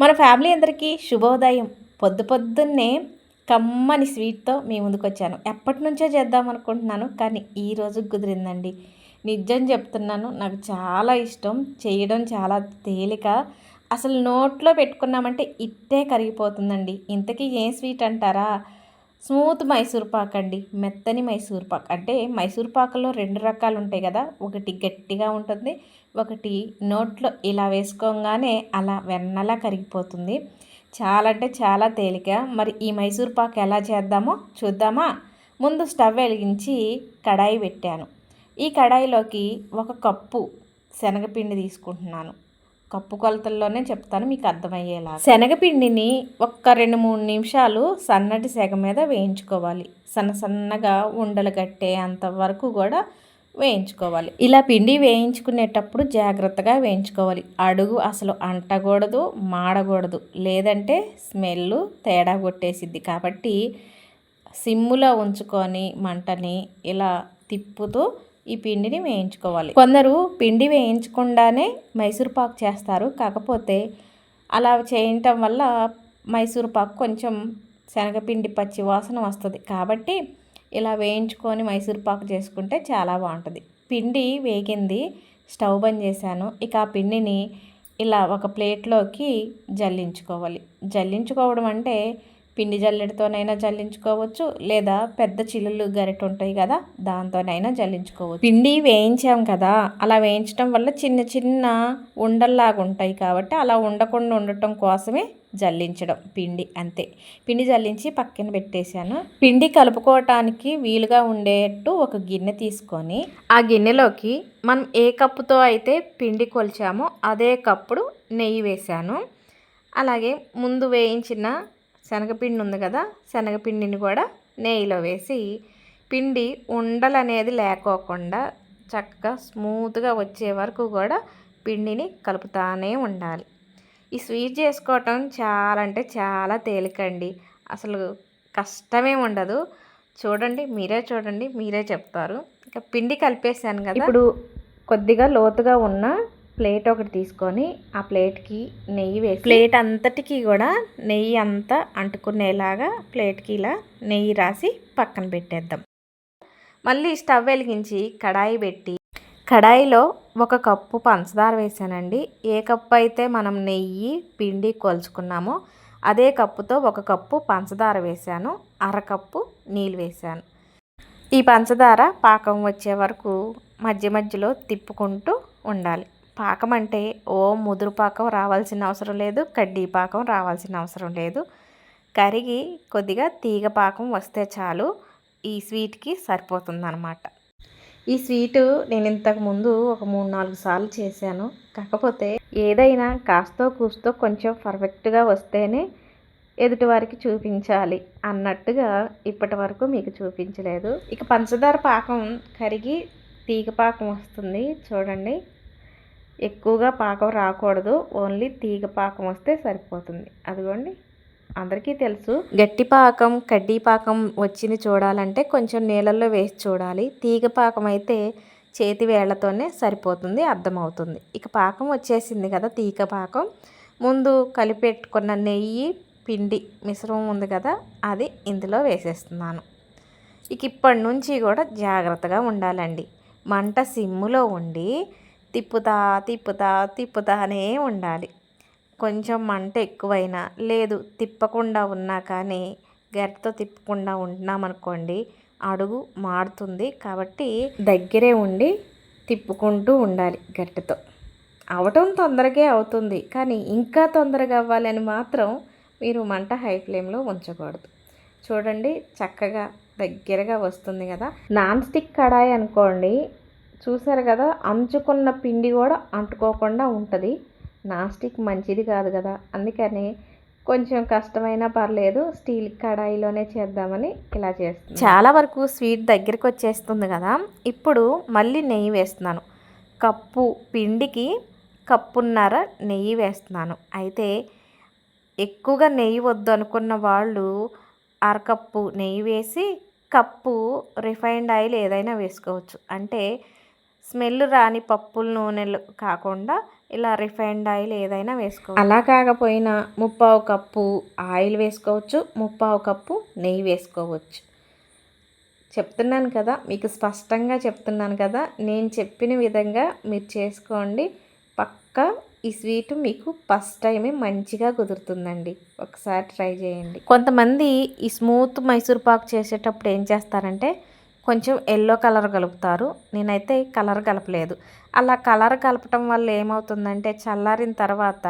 మన ఫ్యామిలీ అందరికీ శుభోదయం. పొద్దు పొద్దున్నే కమ్మని స్వీట్తో మీ ముందుకు వచ్చాను ఎప్పటి నుంచో చేద్దాం అనుకుంటున్నాను కానీ ఈరోజు కుదిరిందండి. నిజం చెప్తున్నాను నాకు చాలా ఇష్టం. చేయడం చాలా తేలిక. అసలు నోట్లో పెట్టుకున్నామంటే ఇట్టే కరిగిపోతుందండి. ఇంతకీ ఏం స్వీట్ అంటారా? స్మూత్ మైసూర్ పాక్ అండి. మెత్తని మైసూర్ పాక్. అంటే మైసూర్ పాకులో రెండు రకాలు ఉంటాయి కదా ఒకటి గట్టిగా ఉంటుంది ఒకటి నోట్లో ఇలా వేసుకోగానే అలా వెన్నలా కరిగిపోతుంది. చాలా అంటే చాలా తేలిక. మరి ఈ మైసూర్ పాక్ ఎలా చేద్దామో చూద్దామా? ముందు స్టవ్ వెలిగించి కడాయి పెట్టాను. ఈ కడాయిలోకి ఒక కప్పు శనగపిండి తీసుకుంటున్నాను. కప్పు కొలతల్లోనే చెప్తాను మీకు అర్థమయ్యేలా శనగపిండిని ఒక్క రెండు మూడు నిమిషాలు సన్నటి సెగ మీద వేయించుకోవాలి. సన్న సన్నగా ఉండలు కట్టే అంతవరకు కూడా వేయించుకోవాలి. ఇలా పిండి వేయించుకునేటప్పుడు జాగ్రత్తగా వేయించుకోవాలి. అడుగు అసలు అంటకూడదు మాడకూడదు. లేదంటే స్మెల్ తేడా కొట్టేసిద్ది. కాబట్టి సిమ్ములో ఉంచుకొని మంటని ఇలా తిప్పుతూ ఈ పిండిని వేయించుకోవాలి. కొందరు పిండి వేయించకుండానే మైసూర్పాకు చేస్తారు. కాకపోతే అలా చేయటం వల్ల మైసూర్పాకు కొంచెం శనగపిండి పచ్చి వాసన వస్తుంది. కాబట్టి ఇలా వేయించుకొని మైసూర్ పాకు చేసుకుంటే చాలా బాగుంటుంది. పిండి వేగింది స్టవ్ బంద్ చేశాను. ఇక ఆ పిండిని ఇలా ఒక ప్లేట్లోకి జల్లించుకోవాలి. జల్లించుకోవడం అంటే పిండి జల్లెడతోనైనా జల్లించుకోవచ్చు లేదా పెద్ద చిల్లులు గరిట ఉంటాయి కదా దాంతోనైనా జల్లించుకోవచ్చు. పిండి వేయించాం కదా అలా వేయించడం వల్ల చిన్న చిన్న ఉండల్లాగా ఉంటాయి కాబట్టి అలా ఉండకుండా ఉండటం కోసమే జల్లించడం పిండి అంతే. పిండి జల్లించి పక్కన పెట్టేశాను. పిండి కలుపుకోవటానికి వీలుగా ఉండేట్టు ఒక గిన్నె తీసుకొని ఆ గిన్నెలోకి మనం ఏ కప్పుతో అయితే పిండి కొలిచామో అదే కప్పుడు నెయ్యి వేశాను. అలాగే ముందు వేయించిన శనగపిండి ఉంది కదా శనగపిండిని కూడా నెయ్యిలో వేసి పిండి ఉండలు అనేది లేకోకుండా చక్కగా స్మూత్గా వచ్చే వరకు కూడా పిండిని కలుపుతానే ఉండాలి. ఈ స్వీట్ చేసుకోవటం చాలా అంటే చాలా తేలికండి. అసలు కష్టమే ఉండదు. చూడండి మీరే చూడండి మీరే చెప్తారు. ఇక పిండి కలిపేసాను కదా. ఇప్పుడు కొద్దిగా లోతుగా ఉన్న ప్లేట్ ఒకటి తీసుకొని ఆ ప్లేట్కి నెయ్యి వేసి ప్లేట్ అంతటికి కూడా నెయ్యి అంతా అంటుకునేలాగా ప్లేట్కి ఇలా నెయ్యి రాసి పక్కన పెట్టేద్దాం. మళ్ళీ స్టవ్ వెలిగించి కడాయి పెట్టి కడాయిలో ఒక కప్పు పంచదార వేసానండి. ఏ కప్పు అయితే మనం నెయ్యి పిండి కొలుచుకున్నామో అదే కప్పుతో ఒక కప్పు పంచదార వేసాను. అరకప్పు నీళ్ళు వేసాను. ఈ పంచదార పాకం వచ్చే వరకు మధ్య మధ్యలో తిప్పుకుంటూ ఉండాలి. పాకం అంటే ఓ ముదురు పాకం రావాల్సిన అవసరం లేదు కడ్డీ పాకం రావాల్సిన అవసరం లేదు. కరిగి కొద్దిగా తీగ పాకం వస్తే చాలు ఈ స్వీట్కి సరిపోతుందన్నమాట. ఈ స్వీటు నేను ఇంతకు ముందు ఒక మూడు నాలుగు సార్లు చేశాను. కాకపోతే ఏదైనా కాస్తో కూస్తో కొంచెం పర్ఫెక్ట్గా వస్తేనే ఎదుటివారికి చూపించాలి అన్నట్టుగా ఇప్పటి వరకు మీకు చూపించలేదు. ఇక పంచదార పాకం కరిగి తీగ పాకం వస్తుంది చూడండి. ఎక్కువగా పాకం రాకూడదు. ఓన్లీ తీగ పాకం వస్తే సరిపోతుంది. అదిగోండి. అందరికీ తెలుసు. గట్టి పాకం కడ్డీ పాకం వచ్చింది చూడాలంటే కొంచెం నీళ్ళల్లో వేసి చూడాలి. తీగ పాకం అయితే చేతి వేళ్ళతోనే సరిపోతుంది అర్థమవుతుంది. ఇక పాకం వచ్చేసింది కదా తీగ పాకం. ముందు కలిపెట్టుకున్న నెయ్యి పిండి మిశ్రమం ఉంది కదా అది ఇందులో వేసేస్తున్నాను. ఇక ఇప్పటి నుంచి కూడా జాగ్రత్తగా ఉండాలండి. మంట సిమ్ములో ఉండి తిప్పుతా తిప్పుతా తిప్పుతానే ఉండాలి. కొంచెం మంట ఎక్కువైనా లేదు తిప్పకుండా ఉన్నా కానీ గరిటతో తిప్పకుండా ఉంటున్నామనుకోండి అడుగు మాడుతుంది కాబట్టి దగ్గరే ఉండి తిప్పుకుంటూ ఉండాలి గరిటతో. అవటం తొందరగా అవుతుంది కానీ ఇంకా తొందరగా అవ్వాలని మాత్రం మీరు మంట హై ఫ్లేమ్లో ఉంచకూడదు. చూడండి చక్కగా దగ్గరగా వస్తుంది కదా. నాన్ స్టిక్ కడాయి అనుకోండి చూసారు కదా అంచుకున్న పిండి కూడా అంటుకోకుండా ఉంటుంది. నాస్టిక్ మంచిది కాదు కదా. అందుకని కొంచెం కష్టమైనా పర్లేదు స్టీల్ కడాయిలోనే చేద్దామని ఇలా చేస్తాను చాలా వరకు స్వీట్ దగ్గరికి వచ్చేస్తుంది కదా. ఇప్పుడు మళ్ళీ నెయ్యి వేస్తున్నాను. కప్పు పిండికి కప్పున్నర నెయ్యి వేస్తున్నాను. అయితే ఎక్కువగా నెయ్యి వద్దు అనుకున్న వాళ్ళు అరకప్పు నెయ్యి వేసి కప్పు రిఫైన్డ్ ఆయిల్ ఏదైనా వేసుకోవచ్చు. అంటే స్మెల్ రాని పప్పుల నూనెలు కాకుండా ఇలా రిఫైన్డ్ ఆయిల్ ఏదైనా వేసుకోవచ్చు. అలా కాకపోయినా ముప్పావు కప్పు ఆయిల్ వేసుకోవచ్చు ముప్పావు కప్పు నెయ్యి వేసుకోవచ్చు. చెప్తున్నాను కదా మీకు స్పష్టంగా చెప్తున్నాను కదా నేను చెప్పిన విధంగా మీరు చేసుకోండి. పక్కా ఈ స్వీట్ మీకు ఫస్ట్ టైమే మంచిగా కుదురుతుందండి. ఒకసారి ట్రై చేయండి. కొంతమంది ఈ స్మూత్ మైసూర్ పాక్ చేసేటప్పుడు ఏం చేస్తారంటే కొంచెం ఎల్లో కలర్ కలుపుతారు. నేనైతే కలర్ కలపలేదు. అలా కలర్ కలపటం వల్ల ఏమవుతుందంటే చల్లారిన తర్వాత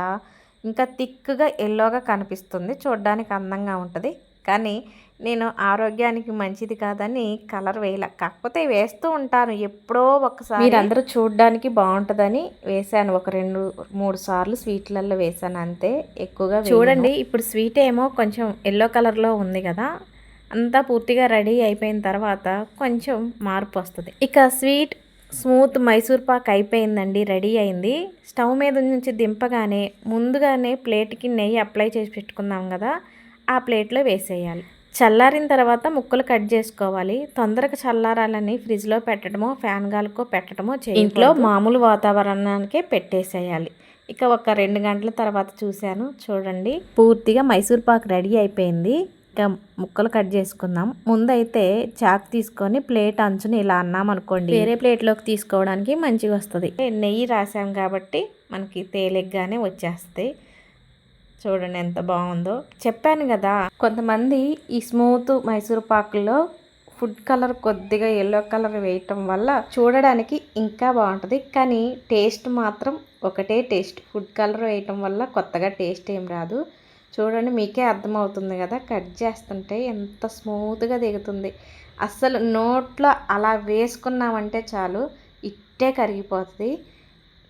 ఇంకా థిక్గా ఎల్లోగా కనిపిస్తుంది. చూడడానికి అందంగా ఉంటుంది. కానీ నేను ఆరోగ్యానికి మంచిది కాదని కలర్ వేయలే. కాకపోతే వేస్తూ ఉంటాను. ఎప్పుడో ఒకసారి మీరందరూ చూడడానికి బాగుంటుందని వేసాను ఒక రెండు మూడు సార్లు స్వీట్లలో వేసాను అంతే. ఎక్కువగా చూడండి ఇప్పుడు స్వీట్ ఏమో కొంచెం ఎల్లో కలర్లో ఉంది కదా. అంతా పూర్తిగా రెడీ అయిపోయిన తర్వాత కొంచెం మార్పు వస్తుంది. ఇక స్వీట్ స్మూత్ మైసూర్ పాక్ అయిపోయిందండి రెడీ అయింది. స్టవ్ మీద నుంచి దింపగానే ముందుగానే ప్లేట్కి నెయ్యి అప్లై చేసి పెట్టుకుందాం కదా ఆ ప్లేట్లో వేసేయాలి. చల్లారిన తర్వాత ముక్కలు కట్ చేసుకోవాలి. తొందరగా చల్లారాలని ఫ్రిడ్జ్లో పెట్టడమో ఫ్యాన్ గాలికో పెట్టడమో చేయాలి ఇంట్లో మామూలు వాతావరణానికే పెట్టేసేయాలి. ఇక ఒక రెండు గంటల తర్వాత చూశాను చూడండి. పూర్తిగా మైసూర్ పాక్ రెడీ అయిపోయింది. ఇంకా ముక్కలు కట్ చేసుకుందాం. ముందైతే చాక్ తీసుకొని ప్లేట్ అంచుని ఇలా అన్నాం అనుకోండి. వేరే ప్లేట్లోకి తీసుకోవడానికి మంచిగా వస్తుంది. నెయ్యి రాసాం కాబట్టి మనకి తేలిగ్గానే వచ్చేస్తాయి చూడండి ఎంత బాగుందో. చెప్పాను కదా కొంతమంది ఈ స్మూత్ మైసూర్ పాకుల్లో ఫుడ్ కలర్ కొద్దిగా ఎల్లో కలర్ వేయటం వల్ల చూడడానికి ఇంకా బాగుంటుంది. కానీ టేస్ట్ మాత్రం ఒకటే టేస్ట్. ఫుడ్ కలర్ వేయటం వల్ల కొత్తగా టేస్ట్ ఏం రాదు. చూడండి మీకే అర్థమవుతుంది కదా. కట్ చేస్తుంటే ఎంత స్మూత్గా దిగుతుంది. అస్సలు నోట్లో అలా వేసుకున్నామంటే చాలు ఇట్టే కరిగిపోతుంది.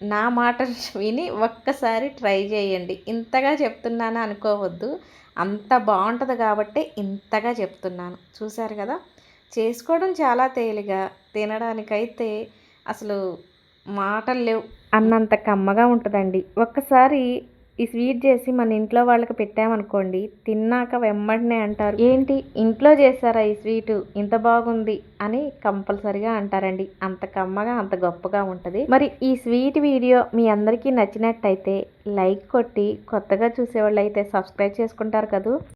నా మాట విని ఒక్కసారి ట్రై చేయండి. ఇంతగా చెప్తున్నాను అనుకోవద్దు. అంత బాగుంటుంది కాబట్టి ఇంతగా చెప్తున్నాను. చూశారు కదా? చేసుకోవడం చాలా తేలిగా. తినడానికైతే అసలు మాటలు లేవు. అన్నంత కమ్మగా ఉంటుందండి. ఒక్కసారి ఈ స్వీట్ చేసి మన ఇంట్లో వాళ్ళకి పెట్టామనుకోండి తిన్నాక వెంబడినే అంటారు. ఏంటి ఇంట్లో చేశారా ఈ స్వీటు? ఇంత బాగుంది అని కంపల్సరిగా అంటారండి. అంత కమ్మగా అంత గొప్పగా ఉంటుంది. మరి ఈ స్వీట్ వీడియో మీ అందరికీ నచ్చినట్టయితే లైక్ కొట్టి కొత్తగా చూసేవాళ్ళు అయితే సబ్స్క్రైబ్ చేసుకుంటారు కదూ?